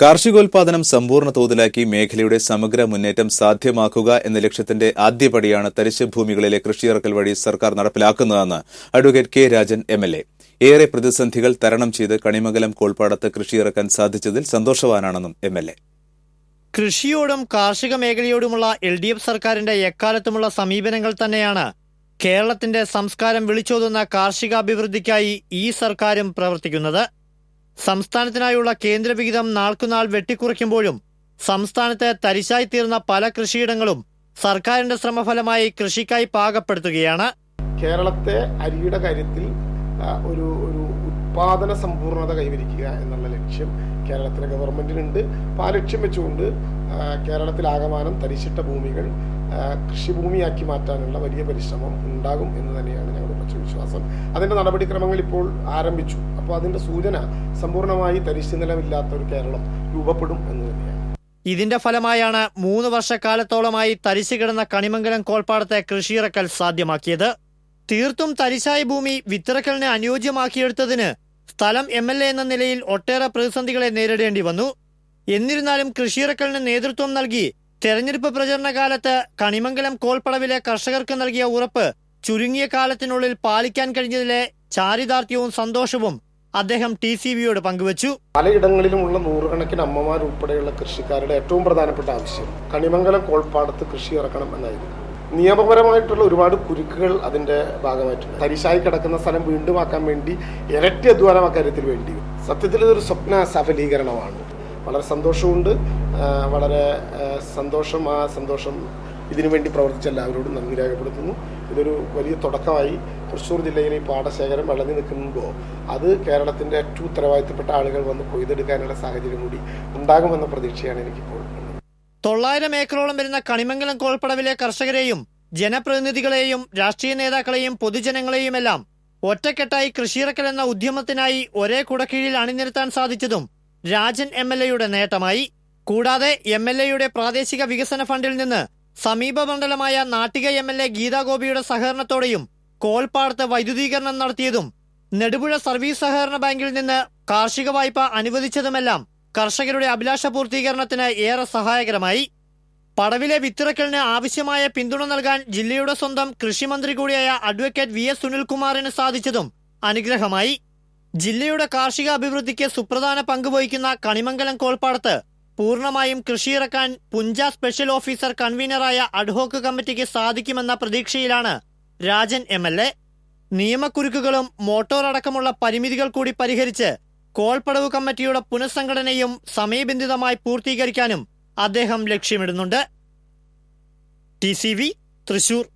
കാർഷികോൽപാദനം സമ്പൂർണ തോതിലാക്കി മേഖലയുടെ സമഗ്ര മുന്നേറ്റം സാധ്യമാക്കുക എന്ന ലക്ഷ്യത്തിന്റെ ആദ്യപടിയാണ് തരിശ് ഭൂമികളിലെ കൃഷിയിറക്കൽ വഴി സർക്കാർ നടപ്പിലാക്കുന്നതെന്ന് അഡ്വക്കേറ്റ് കെ രാജൻ എം. ഏറെ പ്രതിസന്ധികൾ തരണം ചെയ്ത് കണിമംഗലം കോൾപ്പാടത്ത് കൃഷിയിറക്കാൻ സാധിച്ചതിൽ സന്തോഷവാനാണെന്നും എം എൽ എ. കൃഷിയോടും കാർഷിക മേഖലയോടുമുള്ള എൽ ഡി എഫ് സർക്കാരിന്റെ എക്കാലത്തുമുള്ള സമീപനങ്ങൾ തന്നെയാണ് കേരളത്തിന്റെ സംസ്കാരം വിളിച്ചോതുന്ന കാർഷികാഭിവൃദ്ധിക്കായി ഈ സർക്കാരും പ്രവർത്തിക്കുന്നത്. സംസ്ഥാനത്തിനായുള്ള കേന്ദ്ര വിഹിതം നാൾക്കുനാൾ വെട്ടിക്കുറയ്ക്കുമ്പോഴും സംസ്ഥാനത്ത് തരിശായി തീർന്ന പല കൃഷിയിടങ്ങളും സർക്കാരിന്റെ ശ്രമഫലമായി കൃഷിക്കായി പാകപ്പെടുത്തുകയാണ്. കേരളത്തെ അരിയുടെ കാര്യത്തിൽ ഒരു ഒരു ഉത്പാദന സമ്പൂർണത കൈവരിക്കുക എന്നുള്ള ലക്ഷ്യം കേരളത്തിലെ ഗവൺമെന്റിനുണ്ട്. അപ്പോൾ ആ ലക്ഷ്യം വെച്ചുകൊണ്ട് കേരളത്തിലാകമാനം തരിശിട്ട ഭൂമികൾ കൃഷിഭൂമിയാക്കി മാറ്റാനുള്ള വലിയ പരിശ്രമം ഉണ്ടാകും എന്ന് തന്നെയാണ് ഞങ്ങളുടെ പക്ഷേ വിശ്വാസം അതിന്റെ നടപടിക്രമങ്ങൾ ഇപ്പോൾ ആരംഭിച്ചു. അപ്പോൾ അതിന്റെ സൂചന സമ്പൂർണമായി തരിശു നിലമില്ലാത്ത ഒരു കേരളം രൂപപ്പെടും എന്ന് തന്നെയാണ്. ഇതിന്റെ ഫലമായാണ് മൂന്ന് വർഷക്കാലത്തോളമായി തരിശു കിടന്ന കണിമംഗലം കോൾപ്പാടത്തെ കൃഷിയിറക്കൽ സാധ്യമാക്കിയത്. തീർത്തും തരിശായ ഭൂമി വിത്തിറക്കലിനെ അനുയോജ്യമാക്കിയെടുത്തതിന് സ്ഥലം എം എൽ എ എന്ന നിലയിൽ ഒട്ടേറെ പ്രതിസന്ധികളെ നേരിടേണ്ടി വന്നു. എന്നിരുന്നാലും കൃഷിയിറക്കലിന് നേതൃത്വം നൽകി തെരഞ്ഞെടുപ്പ് പ്രചരണ കാലത്ത് കണിമംഗലം കോൾപ്പടവിലെ കർഷകർക്ക് നൽകിയ ഉറപ്പ് ചുരുങ്ങിയ കാലത്തിനുള്ളിൽ പാലിക്കാൻ കഴിഞ്ഞതിലെ ചാരിതാർത്ഥ്യവും സന്തോഷവും അദ്ദേഹം ടി സി ബിയോട് പങ്കുവച്ചു. പലയിടങ്ങളിലുമുള്ള നൂറുകണക്കിന് അമ്മമാർ ഉൾപ്പെടെയുള്ള കൃഷിക്കാരുടെ ഏറ്റവും പ്രധാനപ്പെട്ട ആവശ്യം കണിമംഗലം കോൾപ്പാടത്ത് കൃഷി ഇറക്കണം എന്നായിരുന്നു. നിയമപരമായിട്ടുള്ള ഒരുപാട് കുരുക്കുകൾ അതിന്റെ ഭാഗമായിട്ടുണ്ട്. തരിശായി കിടക്കുന്ന സ്ഥലം വീണ്ടും ആക്കാൻ വേണ്ടി ഇരട്ടി അധ്വാനം അക്കാര്യത്തിൽ വേണ്ടി സത്യത്തിൽ ഇതൊരു സ്വപ്ന സഫലീകരണമാണ്. വളരെ സന്തോഷമുണ്ട് വളരെ സന്തോഷം ആ സന്തോഷം ഇതിനു വേണ്ടി പ്രവർത്തിച്ച എല്ലാവരോടും നന്ദി രേഖപ്പെടുത്തുന്നു ഇതൊരു വലിയ തുടക്കമായി തൃശ്ശൂർ ജില്ലയിലെ ഈ പാടശേഖരം വിളഞ്ഞു നിൽക്കുമ്പോൾ അത് കേരളത്തിന്റെ ഏറ്റവും ഉത്തരവാദിത്തപ്പെട്ട ആളുകൾ വന്ന് കൊയ്തെടുക്കാനുള്ള സാഹചര്യം കൂടി ഉണ്ടാകുമെന്ന പ്രതീക്ഷയാണ് എനിക്കിപ്പോൾ. തൊള്ളായിരം ഏക്കറോളം വരുന്ന കണിമംഗലം കോൾപ്പടവിലെ കർഷകരെയും ജനപ്രതിനിധികളെയും രാഷ്ട്രീയ നേതാക്കളെയും പൊതുജനങ്ങളെയുമെല്ലാം ഒറ്റക്കെട്ടായി കൃഷിയിറക്കൽ എന്ന ഉദ്യമത്തിനായി ഒരേ കുടക്കീഴിൽ അണിനിരത്താൻ സാധിച്ചതും രാജൻ എം എൽ എയുടെ നേട്ടമായി. കൂടാതെ എം എൽ എയുടെ പ്രാദേശിക വികസന ഫണ്ടിൽ നിന്ന് സമീപ മണ്ഡലമായ നാട്ടിക എം എൽ എ ഗീതാഗോപിയുടെ സഹകരണത്തോടെയും കോൾപ്പാടത്ത് വൈദ്യുതീകരണം നടത്തിയതും നെടുപുഴ സർവീസ് സഹകരണ ബാങ്കിൽ നിന്ന് കാർഷിക വായ്പ അനുവദിച്ചതുമെല്ലാം കർഷകരുടെ അഭിലാഷ പൂർത്തീകരണത്തിന് ഏറെ സഹായകരമായി. പടവിലെ വിത്തിറക്കലിന് ആവശ്യമായ പിന്തുണ നൽകാൻ ജില്ലയുടെ സ്വന്തം കൃഷിമന്ത്രി കൂടിയായ അഡ്വക്കേറ്റ് വി എസ് സുനിൽകുമാറിന് സാധിച്ചതും അനുഗ്രഹമായി. ജില്ലയുടെ കാർഷിക അഭിവൃദ്ധിക്ക് സുപ്രധാന പങ്ക് വഹിക്കുന്ന കണിമംഗലം കോൾപ്പാടത്ത് പൂർണമായും കൃഷിയിറക്കാൻ പുഞ്ച സ്പെഷ്യൽ ഓഫീസർ കൺവീനറായ അഡ്ഹോക്ക് കമ്മിറ്റിക്ക് സാധിക്കുമെന്ന പ്രതീക്ഷയിലാണ് രാജൻ എം എൽ എ. നിയമക്കുരുക്കുകളും മോട്ടോർ അടക്കമുള്ള പരിമിതികൾ കൂടി പരിഹരിച്ച് കോൾപ്പടവ് കമ്മിറ്റിയുടെ പുനഃസംഘടനയും സമയബന്ധിതമായി പൂർത്തീകരിക്കാനും അദ്ദേഹം ലക്ഷ്യമിടുന്നുണ്ട്. ടി തൃശൂർ.